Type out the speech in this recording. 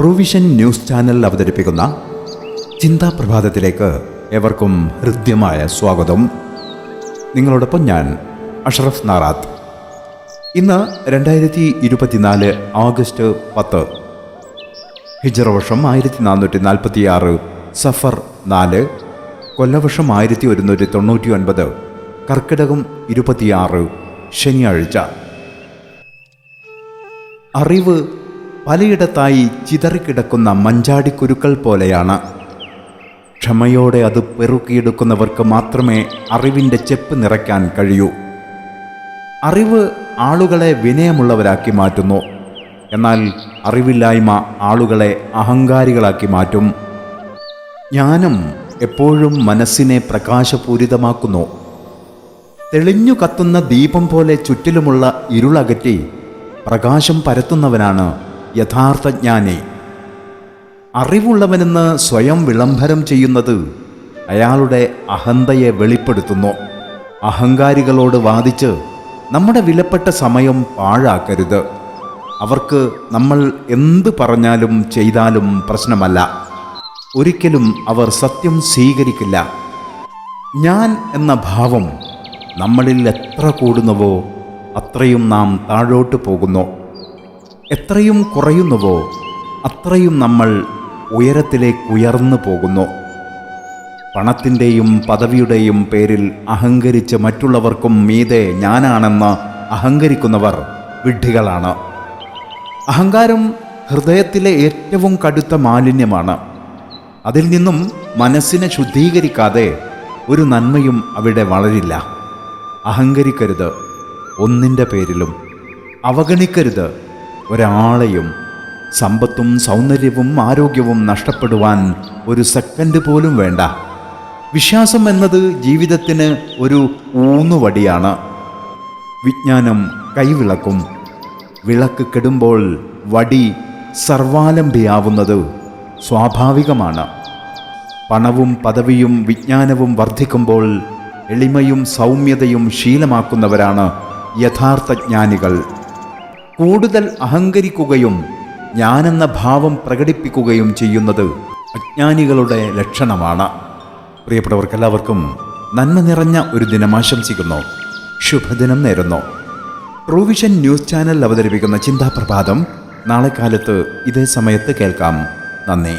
റൂവിഷൻ news channel അവതരിപ്പിക്കുന്ന ചിന്താ പ്രഭാതത്തിലേക്ക് എവർക്കും ഹൃദ്യമായ സ്വാഗതം. നിങ്ങളോടൊപ്പം ഞാൻ അഷറഫ് നാറാത്ത്. ഇന്ന് രണ്ടായിരത്തി ഇരുപത്തിനാല് ഓഗസ്റ്റ് പത്ത്. ഹിജറ വർഷം ആയിരത്തി നാനൂറ്റി നാൽപ്പത്തി ആറ് സഫർ നാല് കൊല്ലവർഷം ആയിരത്തി ഒരുന്നൂറ്റി തൊണ്ണൂറ്റി ഒൻപത് കർക്കിടകം ഇരുപത്തിയാറ് ശനിയാഴ്ച. അറിവ് പലയിടത്തായി ചിതറിക്കിടക്കുന്ന മഞ്ചാടിക്കുരുക്കൾ പോലെയാണ്. ക്ഷമയോടെ അത് പെറുക്കിയെടുക്കുന്നവർക്ക് മാത്രമേ അറിവിന്റെ ചെപ്പ് നിറയ്ക്കാൻ കഴിയൂ. അറിവ് ആളുകളെ വിനയമുള്ളവരാക്കി മാറ്റുന്നു. എന്നാൽ അറിവില്ലായ്മ ആളുകളെ അഹങ്കാരികളാക്കി മാറ്റും. ജ്ഞാനം എപ്പോഴും മനസ്സിനെ പ്രകാശപൂരിതമാക്കുന്നു. തെളിഞ്ഞു കത്തുന്ന ദീപം പോലെ ചുറ്റിലുമുള്ള ഇരുളകറ്റി പ്രകാശം പരത്തുന്നവനാണ് യഥാർത്ഥ ജ്ഞാനി അറിവുള്ളവനെന്ന് സ്വയം വിളംബരം ചെയ്യുന്നത് അയാളുടെ അഹന്തയെ വെളിപ്പെടുത്തുന്നു. അഹങ്കാരികളോട് വാദിച്ച് നമ്മുടെ വിലപ്പെട്ട സമയം പാഴാക്കരുത്. അവർക്ക് നമ്മൾ എന്ത് പറഞ്ഞാലും ചെയ്താലും പ്രശ്നമല്ല. ഒരിക്കലും അവർ സത്യം സ്വീകരിക്കില്ല. ഞാൻ എന്ന ഭാവം നമ്മളിൽ എത്ര കൂടുന്നുവോ അത്രയും നാം താഴോട്ട് പോകുന്നു. എത്രയും കുറയുന്നുവോ അത്രയും നമ്മൾ ഉയരത്തിലേക്ക് ഉയർന്നു പോകുന്നു. പണത്തിന്റെയും പദവിയുടെയും പേരിൽ അഹങ്കരിച്ച് മറ്റുള്ളവർക്കും മീതെ ഞാനാണെന്ന് അഹങ്കരിക്കുന്നവർ വിഡ്ഢികളാണ്. അഹങ്കാരം ഹൃദയത്തിലെ ഏറ്റവും കടുത്ത മാലിന്യമാണ്. അതിൽ നിന്നും മനസ്സിനെ ശുദ്ധീകരിക്കാതെ ഒരു നന്മയും അവിടെ വളരില്ല. അഹങ്കരിക്കരുത്. ഒന്നിന്റെ പേരിലും അവഗണിക്കരുത്. ഒരാളെയും സമ്പത്തും സൗന്ദര്യവും ആരോഗ്യവും നഷ്ടപ്പെടുവാൻ ഒരു സെക്കൻഡ് പോലും വേണ്ട. വിശ്വാസം എന്നത് ജീവിതത്തിന് ഒരു ഊന്നുവടിയാണ്. വിജ്ഞാനം കൈവിളക്കും. വിളക്ക് കെടുമ്പോൾ വടി സർവാലംബിയാവുന്നത് സ്വാഭാവികമാണ്. പണവും പദവിയും വിജ്ഞാനവും വർദ്ധിക്കുമ്പോൾ എളിമയും സൗമ്യതയും ശീലമാക്കുന്നവരാണ് യഥാർത്ഥ ജ്ഞാനികൾ കൂടുതൽ അഹങ്കരിക്കുകയും ഞാനെന്ന ഭാവം പ്രകടിപ്പിക്കുകയും ചെയ്യുന്നത് അജ്ഞാനികളുടെ ലക്ഷണമാണ്. പ്രിയപ്പെട്ടവർക്കെല്ലാവർക്കും നന്മ നിറഞ്ഞ ഒരു ദിനം ആശംസിക്കുന്നു. ശുഭദിനം നേരുന്നു. ട്രൂവിഷൻ ന്യൂസ് ചാനൽ അവതരിപ്പിക്കുന്ന ചിന്താപ്രഭാതം നാളെ കാലത്ത് ഇതേ സമയത്ത് കേൾക്കാം. നന്ദി.